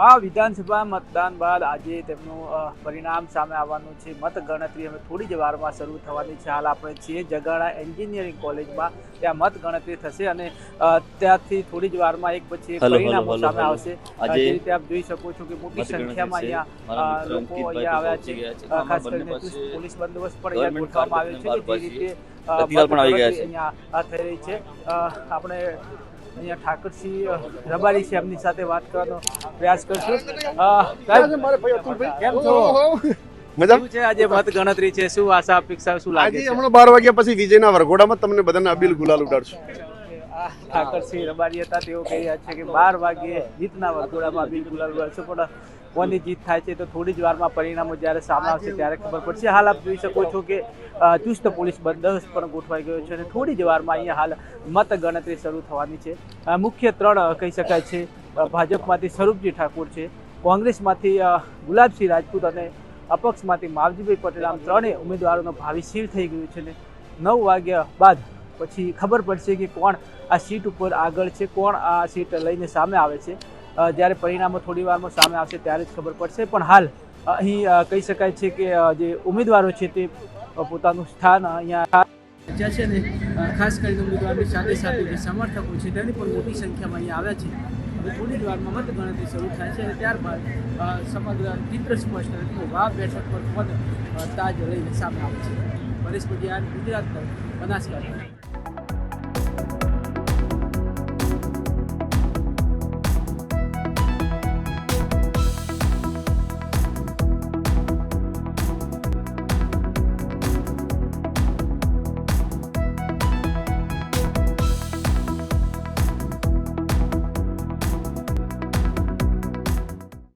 વાવ વિધાનસભા મતદાન બાદ આજે તેમનું પરિણામ સામે આવવાનું છે. મત ગણતરી હવે થોડી જ વારમાં શરૂ થવાની છે. હાલ આપણે છીએ જગાડા એન્જિનિયરિંગ કોલેજમાં. ત્યાં મત ગણતરી થશે અને ત્યાંથી થોડી જ વારમાં એક પછી પરિણામો સામે આવશે. જે રીતે આપ જોઈ શકો છો કે મોટી સંખ્યામાં અહીંયા લોકો અહીંયા આવ્યા છે. ખાસ કરીને પોલીસ બંદોબસ્ત પણ અહીંયા ગોઠવવામાં આવ્યો છે. જે રીતે પણ આવી ગયા છે. અહીંયા થઈ રહી છે. આપણે અહીંયા ઠાકરસિંહ રબારી છે એમની સાથે વાત કરવાનો પ્રયાસ કરશું. કેમ છો? મજા? છે આજે મત ગણતરી છે? શું આશા અપેક્ષા શું લાગે છે? હમણાં બાર વાગ્યા પછી વિજયના વરઘોડામાં તમને બધાને અબીલ ગુલાલ ઉડાડશું. આ ઠાકરસિંહ રબારી હતા તેઓ કહી રહ્યા છે કે બાર વાગે જીતના વરઘોડામાં બિલ ગુલાલ ઉડાડશે. પણ કોની જીત થાય છે તો થોડી જ વારમાં પરિણામો જ્યારે સામે આવશે ત્યારે ખબર પડશે. હાલ આપ જોઈ શકો છો કે ચુસ્ત પોલીસ બંદોબસ્ત પણ ગોઠવાઈ ગયો છે અને થોડી જ વારમાં અહીંયા હાલ મત ગણતરી શરૂ થવાની છે. મુખ્ય ત્રણ કહી શકાય છે. ભાજપમાંથી સ્વરૂપજી ઠાકુર છે કોંગ્રેસમાંથી ગુલાબસિંહ રાજપૂત અને અપક્ષમાંથી માવજીભાઈ પટેલ. આમ ત્રણેય ઉમેદવારોનો ભાવિ સીલ થઈ ગયું છે ને નવ વાગ્યા બાદ પછી ખબર પડશે કે કોણ આ સીટ ઉપર આગળ છે કોણ આ સીટ લઈને સામે આવે છે. જ્યારે પરિણામો થોડી વારમાં સામે આવશે ત્યારે જ ખબર પડશે. પણ હાલ અહીં કહી શકાય છે કે જે ઉમેદવારો છે તે પોતાનું સ્થાન અહીંયા જ્યાં છે ને ખાસ કરીને ઉમેદવારની સાથે સાથે જે સમર્થકો છે તેની પણ મોટી સંખ્યામાં અહીંયા આવ્યા છે. હવે થોડી જ વારમાં મતગણતરી શરૂ થાય છે અને ત્યારબાદ સમગ્ર ચિત્ર સ્પષ્ટ હતું વાવ બેઠક પર મત તાજ લઈને સામે આવે છે. પરેશ પટિયાર ગુજરાત બનાસકાંઠા.